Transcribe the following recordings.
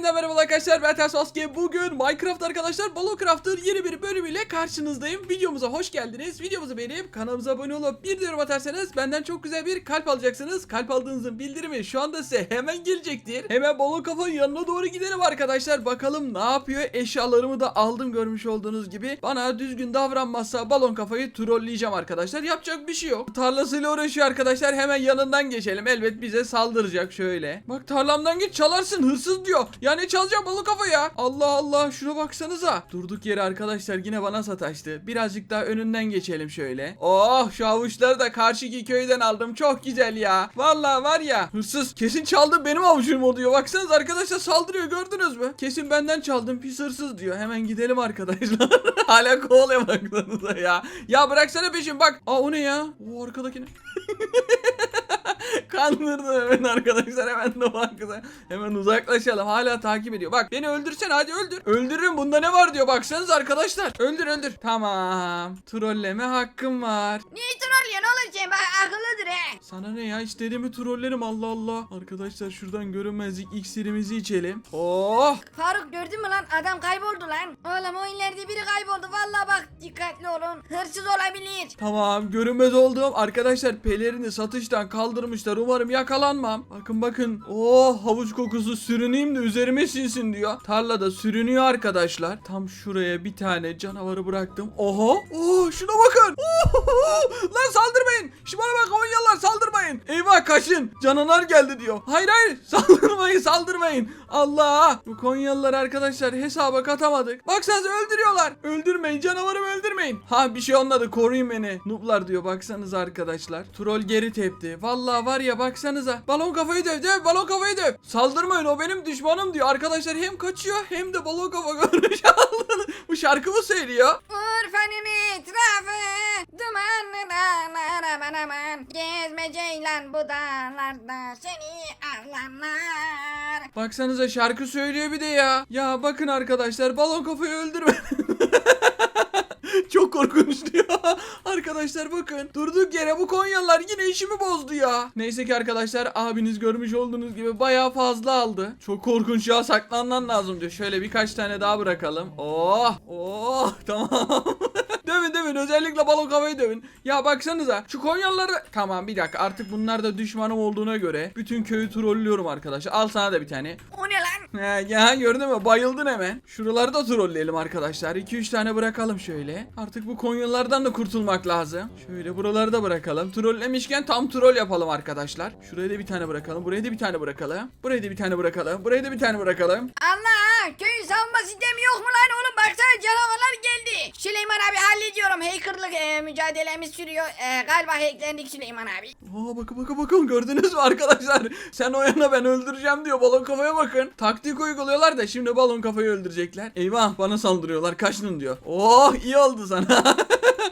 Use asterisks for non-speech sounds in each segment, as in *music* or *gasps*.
Yeniden merhaba arkadaşlar ben Ters Maske. Bugün Minecraft arkadaşlar Ballocraft'ın yeni bir bölümüyle karşınızdayım. Videomuza hoş geldiniz. Videomuzu beğenip kanalımıza abone olup bir yorum atarsanız benden çok güzel bir kalp alacaksınız. Kalp aldığınızın bildirimi şu anda size hemen gelecektir. Hemen Balon Kafa'nın yanına doğru gidelim arkadaşlar. Bakalım ne yapıyor. Eşyalarımı da aldım görmüş olduğunuz gibi. Bana düzgün davranmazsa Balon Kafa'yı trolleyeceğim arkadaşlar. Yapacak bir şey yok. Tarlasıyla uğraşıyor arkadaşlar. Hemen yanından geçelim. Elbet bize saldıracak şöyle. Bak tarlamdan git çalarsın hırsız diyor. Ya ne çalacağım balık kafa ya. Allah Allah şuna baksanıza. Durduk yere arkadaşlar yine bana sataştı. Birazcık daha önünden geçelim şöyle. Oh şu avuçları da karşıki köyden aldım. Çok güzel ya. Vallahi var ya hırsız kesin çaldı benim avucum o diyor. Baksanız arkadaşlar saldırıyor gördünüz mü? Kesin benden çaldım pis hırsız diyor. Hemen gidelim arkadaşlar. *laughs* Hala kovalaya baksanıza ya. Ya bıraksana peşim bak. Aa o ne ya? O arkadakini. *laughs* Kandırdı hemen arkadaşlar hemen de arkadaşlar. Hemen uzaklaşalım. Hala takip ediyor. Bak beni öldürsen hadi öldür. Öldürürüm bunda ne var diyor. Baksanız arkadaşlar. Öldür öldür. Tamam. Trolleme hakkım var. Niye trollüyorsun Bak akıllıdır he. Sana ne ya istediğimi trollerim Allah Allah. Arkadaşlar şuradan görünmezlik iksirimizi içelim. Oh. Faruk gördün mü lan? Adam kayboldu lan. Oğlum o ileride biri kayboldu. Vallahi bak dikkatli olun. Hırsız olabilir. Tamam görünmez oldum. Arkadaşlar pelerini satıştan kaldırmışlar. Umarım yakalanmam. Bakın bakın. Oh havuç kokusu sürüneyim de üzerime sinsin diyor. Tarlada sürünüyor arkadaşlar. Tam şuraya bir tane canavarı bıraktım. Oha. Oh şuna bakın. Oh, *laughs* lan saldırmayın. Şu bana bak Konyalılar saldırmayın. Eyvah kaçın. Canavar geldi diyor. Hayır hayır *laughs* saldırmayın saldırmayın. Allah. Bu Konyalılar arkadaşlar hesaba katamadık. Baksanıza öldürüyorlar. Öldürmeyin canavarımı öldürmeyin. Ha bir şey olmadı koruyun beni. Nublar diyor baksanıza arkadaşlar. Troll geri tepti. Vallahi var ya baksanıza. Balon kafayı döv döv balon kafayı döv. Saldırmayın o benim düşmanım diyor. Arkadaşlar hem kaçıyor hem de balon kafa görmüş. *laughs* Bu şarkı mı söylüyor? Urfa'nın etrafı dumanlı dağlar aman aman. Gezme ceylan bu dağlarda seni avlanlar. Baksanıza şarkı söylüyor bir de ya. Ya bakın arkadaşlar balon kafayı öldürme. *laughs* Çok korkunç diyor. *laughs* Arkadaşlar bakın. Durduk yere bu Konyalılar yine işimi bozdu ya. Neyse ki arkadaşlar abiniz görmüş olduğunuz gibi bayağı fazla aldı. Çok korkunç ya saklanman lazım diyor. Şöyle birkaç tane daha bırakalım. Oh oh *laughs* tamam. Dövün dövün özellikle balon kafayı dövün. Ya baksanıza şu Konyalıları... Tamam bir dakika artık bunlar da düşmanım olduğuna göre bütün köyü trollüyorum arkadaşlar. Al sana da bir tane. O ne lan? He, ya gördün mü bayıldın hemen. Şuraları da trolleyelim arkadaşlar. 2-3 tane bırakalım şöyle. Artık bu Konyalılardan da kurtulmak lazım. Şöyle buraları da bırakalım. Trollemişken tam troll yapalım arkadaşlar. Şuraya da bir tane bırakalım. Buraya da bir tane bırakalım. Buraya da bir tane bırakalım. Buraya da bir tane bırakalım. Allah köyün savunma sistemi yok mu lan oğlum baksana canavarlar geldi. Süleyman abi hallediyorum hackerlık e, mücadelemiz sürüyor. E, galiba hacklendik Süleyman abi. Aa bakın bakın bakın gördünüz mü arkadaşlar? Sen o yana ben öldüreceğim diyor. Balon kafaya bakın. Taktik uyguluyorlar da şimdi balon kafayı öldürecekler. Eyvah bana saldırıyorlar. Kaçtın diyor. Oh iyi oldu sana. *laughs*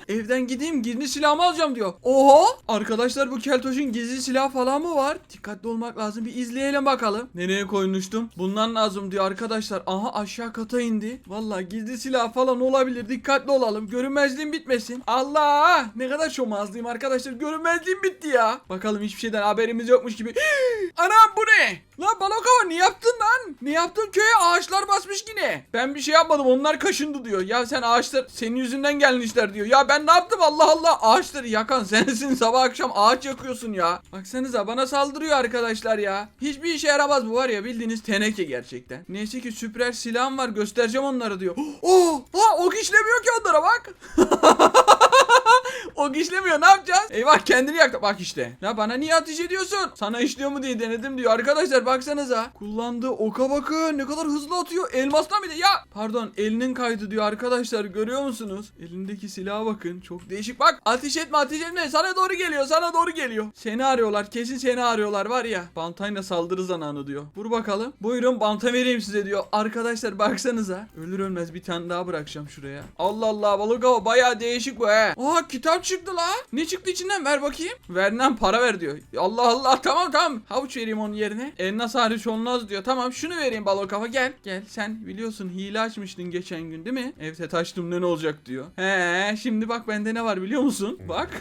Evden gideyim gizli silahımı alacağım diyor. Oha! Arkadaşlar bu keltoşun gizli silah falan mı var? Dikkatli olmak lazım. Bir izleyelim bakalım. Nereye koymuştum? Bundan lazım diyor arkadaşlar. Aha aşağı kata indi. Vallahi gizli silah falan olabilir. Dikkatli olalım. Görünmezliğim bitmesin. Allah! Ne kadar şomazlıyım arkadaşlar. Görünmezliğim bitti ya. Bakalım hiçbir şeyden haberimiz yokmuş gibi. *gasps* Anam bu ne? Lan Balokova ne yaptın lan? Ne yaptın köye? Ağaçlar basmış yine. Ben bir şey yapmadım. Onlar kaşındı diyor. Ya sen ağaçlar senin yüzünden gelmişler diyor. Ya ben ne yaptım Allah Allah? Ağaçları yakan sensin. Sabah akşam ağaç yakıyorsun ya. Baksanıza bana saldırıyor arkadaşlar ya. Hiçbir işe yaramaz bu var ya bildiğiniz teneke gerçekten. Neyse ki süper silahım var. Göstereceğim onları diyor. *gasps* Oh! Ha ok işlemiyor ki onlara bak. *laughs* *laughs* Ok işlemiyor ne yapacağız? Eyvah kendini yaktı. Bak işte. Ya bana niye ateş ediyorsun? Sana işliyor mu diye denedim diyor. Arkadaşlar baksanıza. Kullandığı oka bakın. Ne kadar hızlı atıyor. Elmastan bir de ya. Pardon elinin kaydı diyor arkadaşlar. Görüyor musunuz? Elindeki silaha bakın. Çok değişik. Bak ateş etme ateş etme. Sana doğru geliyor. Sana doğru geliyor. Seni arıyorlar. Kesin seni arıyorlar var ya. Bantayla saldırı zamanı diyor. Vur bakalım. Buyurun banta vereyim size diyor. Arkadaşlar baksanıza. Ölür ölmez bir tane daha bırakacağım şuraya. Allah Allah balık hava baya değişik bu he. Aa kitap çıktı la. Ne çıktı içinden ver bakayım. Verden para ver diyor. Allah Allah *laughs* tamam tamam. Havuç vereyim onun yerine. Elnas hariç olmaz diyor. Tamam şunu vereyim balon kafa gel. Gel sen biliyorsun hile açmıştın geçen gün değil mi? Evde taştım ne olacak diyor. He şimdi bak bende ne var biliyor musun? Bak. *laughs*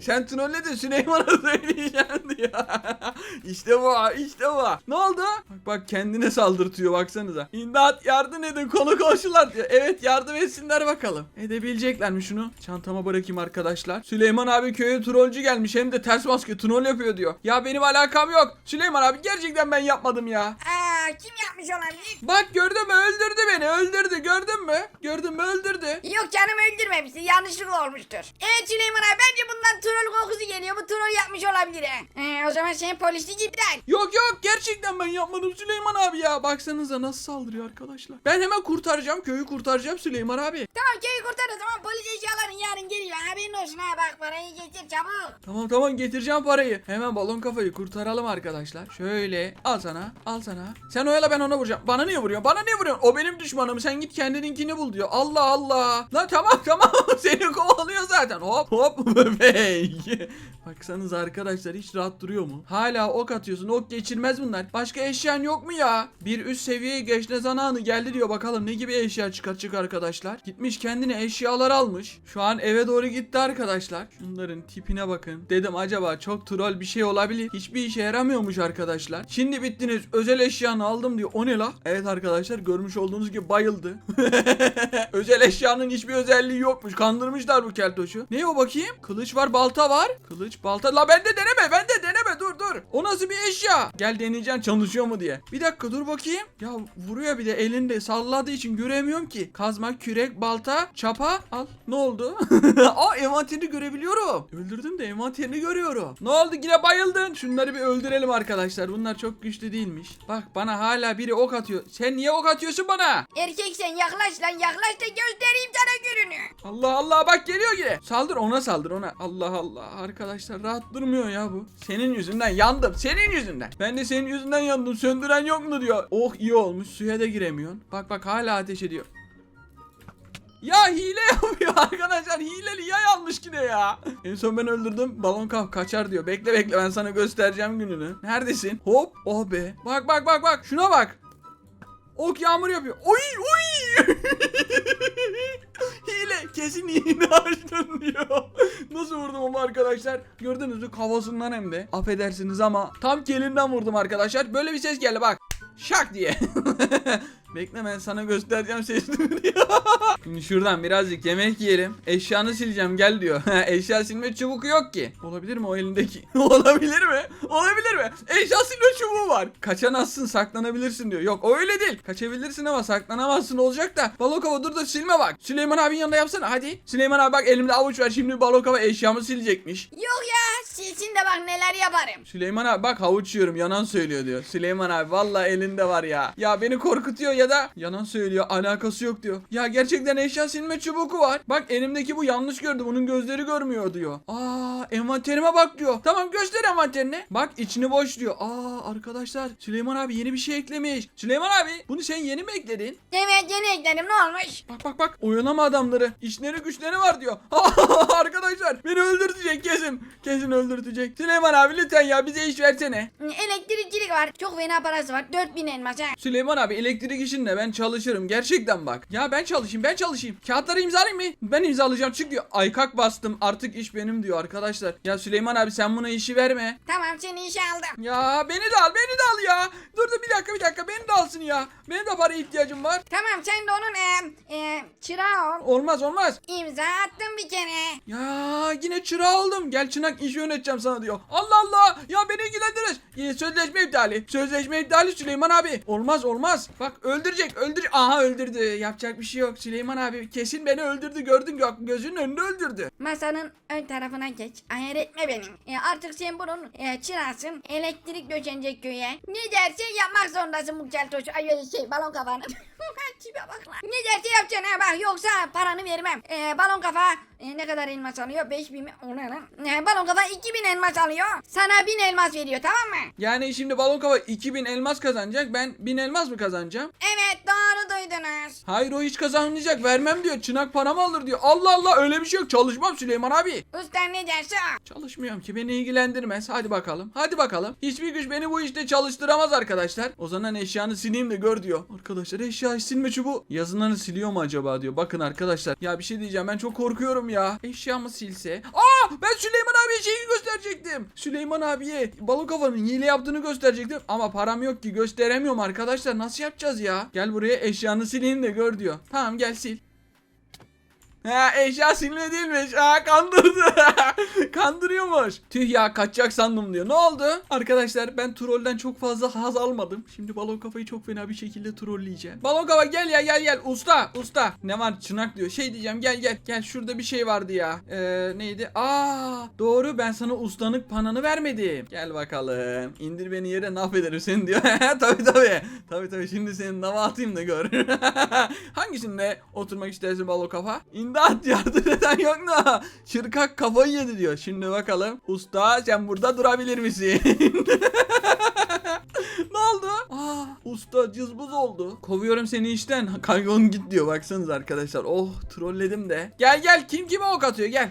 sen trolle de Süleyman'a *laughs* söyleyeceksin diyor. işte bu işte bu. Ne oldu? Bak bak kendine saldırtıyor baksanıza. İmdat yardım edin konu komşular diyor. Evet yardım etsinler bakalım. Edebilecekler mi şunu? Çantama bırakayım arkadaşlar. Süleyman abi köye trollcü gelmiş hem de ters maske troll yapıyor diyor. Ya benim alakam yok. Süleyman abi gerçekten ben yapmadım ya. Aa, kim yapmış olabilir? Bak gördün mü öldürdü beni öldürdü gördün mü? Gördün mü öldürdü. Yok canım öldürmemişsin yanlışlıkla olmuştur. Evet Süleyman abi bence bundan troll kokusu geliyor bu troll yapmış olabilir he. Ee, o zaman senin polislik iptal. Yok yok gerçekten ben yapmadım Süleyman abi ya. Baksanıza nasıl saldırıyor arkadaşlar. Ben hemen kurtaracağım köyü kurtaracağım Süleyman abi. Tamam köyü kurtar o zaman polis eşyaların yarın geliyor haberin olsun ha bak parayı getir çabuk. Tamam tamam getireceğim parayı. Hemen balon kafayı kurtaralım arkadaşlar. Şöyle al sana al sana. Sen oyala ben ona vuracağım. Bana niye vuruyorsun? Bana niye vuruyorsun? O benim düşmanım. Sen git kendininkini bul diyor. Allah Allah. Lan tamam *laughs* tamam. Seni kovalıyor zaten. Hop hop *laughs* bebek. Baksanız arkadaşlar hiç rahat duruyor mu? Hala ok atıyorsun. Ok geçirmez bunlar. Başka eşyan yok mu ya? Bir üst seviyeye geçme zamanı geldi diyor. Bakalım ne gibi eşya çıkartacak arkadaşlar. Gitmiş kendine eşyalar almış. Şu an eve doğru gitti arkadaşlar. Şunların tipine bakın. Dedim acaba çok troll bir şey olabilir. Hiçbir işe yaramıyormuş arkadaşlar. Şimdi bittiniz. Özel eşyanı aldım diyor. O ne la? Evet arkadaşlar görmüş olduğunuz gibi bayıldı. *laughs* özel eşyanın hiçbir özelliği yokmuş. Kandırmışlar bu keltoşu. Ne o bakayım? Kılıç var, balta var. Kılıç, balta. La ben de deneme, ben de deneme. Dur dur. O nasıl bir eşya? Gel deneyeceğim çalışıyor mu diye. Bir dakika dur bakayım. Ya vuruyor bir de elinde salladığı için göremiyorum ki. Kazma, kürek, balta, çapa. Al. Ne oldu? *laughs* Aa envanterini görebiliyorum. Öldürdüm de envanterini görüyorum. Ne oldu yine bayıldın? Şunları bir öldürelim arkadaşlar. Bunlar çok güçlü değilmiş. Bak bana hala biri ok atıyor. Sen niye ok atıyorsun bana? Erkek sen yaklaş lan yaklaş da göstereyim sana gününü. Allah Allah bak geliyor yine. Saldır ona saldır ona. Allah Allah arkadaşlar rahat durmuyor ya bu. Senin yüzünden yandım. Senin yüzünden. Ben de senin yüzünden yandım. Söndüren yok mu diyor. Oh iyi olmuş. Suya da giremiyorsun. Bak bak hala ateş ediyor. Ya hile *laughs* yapıyor arkadaşlar. Hileli yay almış yine ya. En son ben öldürdüm. Balon kaf kaçar diyor. Bekle bekle ben sana göstereceğim gününü. Neredesin? Hop. Oh be. Bak bak bak bak. Şuna bak. Ok yağmur yapıyor. Oy oy. *laughs* kesin hile *laughs* açtın diyor. Nasıl vurdum ama arkadaşlar? Gördünüz mü kafasından hem de. Affedersiniz ama tam kelinden vurdum arkadaşlar. Böyle bir ses geldi bak. Şak diye. *laughs* Bekle ben sana göstereceğim *laughs* diyor. Şimdi şuradan birazcık yemek yiyelim. Eşyanı sileceğim gel diyor. *laughs* Eşya silme çubuğu yok ki. Olabilir mi o elindeki? *laughs* Olabilir mi? Olabilir mi? Eşya silme çubuğu var. Kaçamazsın saklanabilirsin diyor. Yok öyle değil. Kaçabilirsin ama saklanamazsın olacak da. Balokova dur da silme bak. Süleyman abinin yanında yapsana hadi. Süleyman abi bak elimde avuç var. Şimdi Balokova eşyamı silecekmiş. Yok ya silsin de bak neler yaparım. Süleyman abi bak havuç yiyorum yanan söylüyor diyor. Süleyman abi vallahi elinde var ya. Ya beni korkutuyor ya da yanan söylüyor alakası yok diyor. Ya gerçekten eşya silme çubuğu var. Bak elimdeki bu yanlış gördü bunun gözleri görmüyor diyor. Aa envanterime bak diyor. Tamam göster envanterini. Bak içini boş diyor. Aa arkadaşlar Süleyman abi yeni bir şey eklemiş. Süleyman abi bunu sen yeni mi ekledin? Evet yeni ekledim ne olmuş? Bak bak bak oyalama adamları. İşleri güçleri var diyor. *laughs* Arkadaşlar beni öldürtecek kesin. Kesin öldürtecek. Süleyman abi lütfen ya bize iş versene. Elektrikçilik var. Çok fena parası var. 4000 elmas ha. Süleyman abi elektrik işinde ben çalışırım gerçekten bak. Ya ben çalışayım ben çalışayım. Kağıtları imzalayayım mı? Ben imzalayacağım çünkü aykak bastım artık iş benim diyor arkadaşlar. Ya Süleyman abi sen buna işi verme. Tamam seni işe aldım. Ya beni de al beni de al ya. Dur dur bir dakika bir dakika beni de alsın ya. Benim de para ihtiyacım var. Tamam sen de onun e, e, çırağı ol. Olmaz olmaz. İmza attım bir kere. Ya yine çırağı oldum. Gel çınak iş yöneteceğim sana diyor. Allah Allah. Ya beni ilgilendirir. Ee, Sözleşme iptali. Sözleşme iptali Süleyman abi. Olmaz olmaz. Bak öldürecek öldürecek. Aha öldürdü. Yapacak bir şey yok. Süleyman abi kesin beni öldürdü. Gördün gö gözünün önünde öldürdü. Masanın ön tarafına geç. Ayar etme beni. E, artık sen bunun e, çırağısın. Elektrik döşenecek köye. Ne derse yapmak zorundasın bu keltoş. Ay şey balon kafanı. *laughs* Tipe bak lan. Ne derse yapacaksın ha bak yoksa paranı vermem. E, balon kafa E, ne kadar elmas alıyor? 5000 mi? O ne lan? E, balon kafa 2000 elmas alıyor. Sana 1000 elmas veriyor tamam mı? Yani şimdi balon kafa 2000 elmas kazanacak. Ben 1000 elmas mı kazanacağım? Evet doğru duydunuz. Hayır o hiç kazanmayacak. Vermem diyor. Çınak paramı alır diyor. Allah Allah öyle bir şey yok. Çalışmam Süleyman abi. Usta ne derse o. Çalışmıyorum ki beni ilgilendirmez. Hadi bakalım. Hadi bakalım. Hiçbir güç beni bu işte çalıştıramaz arkadaşlar. O zaman eşyanı sileyim de gör diyor. Arkadaşlar eşya silme çubuğu. Yazılarını siliyor mu acaba diyor. Bakın arkadaşlar. Ya bir şey diyeceğim ben çok korkuyorum ya. Eşyamı silse. Aa ben Süleyman abiye şeyi gösterecektim. Süleyman abiye balon kafanın hile yaptığını gösterecektim. Ama param yok ki gösteremiyorum arkadaşlar. Nasıl yapacağız ya? Gel buraya eşyanı sileyim de gör diyor. Tamam gel sil. Ha eşya silme değilmiş. Ha kandırdı. *laughs* *laughs* Kandırıyormuş. Tüh ya kaçacak sandım diyor. Ne oldu? Arkadaşlar ben trollden çok fazla haz almadım. Şimdi balon kafayı çok fena bir şekilde trolleyeceğim. Balon kafa gel ya gel gel. Usta usta. Ne var çınak diyor. Şey diyeceğim gel gel. Gel şurada bir şey vardı ya. Ee, neydi? Aa doğru ben sana ustanık pananı vermedim. Gel bakalım. İndir beni yere ne affederim seni diyor. *laughs* tabi tabi. Tabi tabi şimdi senin nava atayım da gör. *laughs* Hangisinde oturmak istersin balon kafa? İmdat yardım eden yok mu? Çırkak kafayı yedi diyor. Şimdi bakalım. Usta sen burada durabilir misin? *laughs* ne oldu? Aa, usta cızbız oldu. Kovuyorum seni işten. *laughs* Kaybol git diyor. Baksanız arkadaşlar. Oh trolledim de. Gel gel kim kime ok atıyor gel.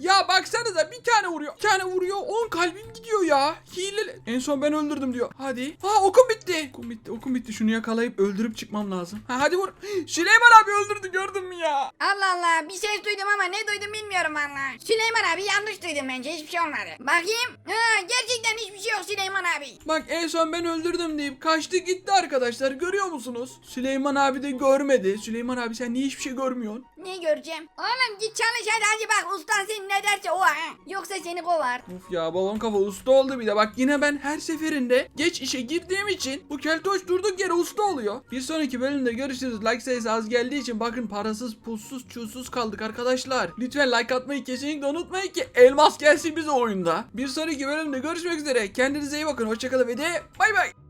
Ya baksanıza bir tane vuruyor. Bir tane vuruyor. 10 kalbim gidiyor ya. Hileli. En son ben öldürdüm diyor. Hadi. Ha okum bitti. Okum bitti. Okum bitti. Şunu yakalayıp öldürüp çıkmam lazım. Ha hadi vur. *gasps* Süleyman abi öldürdü gördün mü ya? Allah Allah bir ses duydum ama ne duydum bilmiyorum valla. Süleyman abi yanlış duydum bence hiçbir şey olmadı. Bakayım. Ha, gerçekten hiçbir şey yok Süleyman abi. Bak en son ben öldürdüm deyip kaçtı gitti arkadaşlar. Görüyor musunuz? Süleyman abi de görmedi. Süleyman abi sen niye hiçbir şey görmüyorsun? Ne göreceğim? Oğlum git çalış hadi hadi bak ustan ne derse o ha. Yoksa seni kovar. Of ya balon kafa usta oldu bir de. Bak yine ben her seferinde geç işe girdiğim için bu keltoş durduk yere usta oluyor. Bir sonraki bölümde görüşürüz. Like sayısı az geldiği için bakın parasız, pulsuz, çulsuz kaldık arkadaşlar. Lütfen like atmayı kesinlikle unutmayın ki elmas gelsin bize oyunda. Bir sonraki bölümde görüşmek üzere. Kendinize iyi bakın. Hoşçakalın ve de bay bay.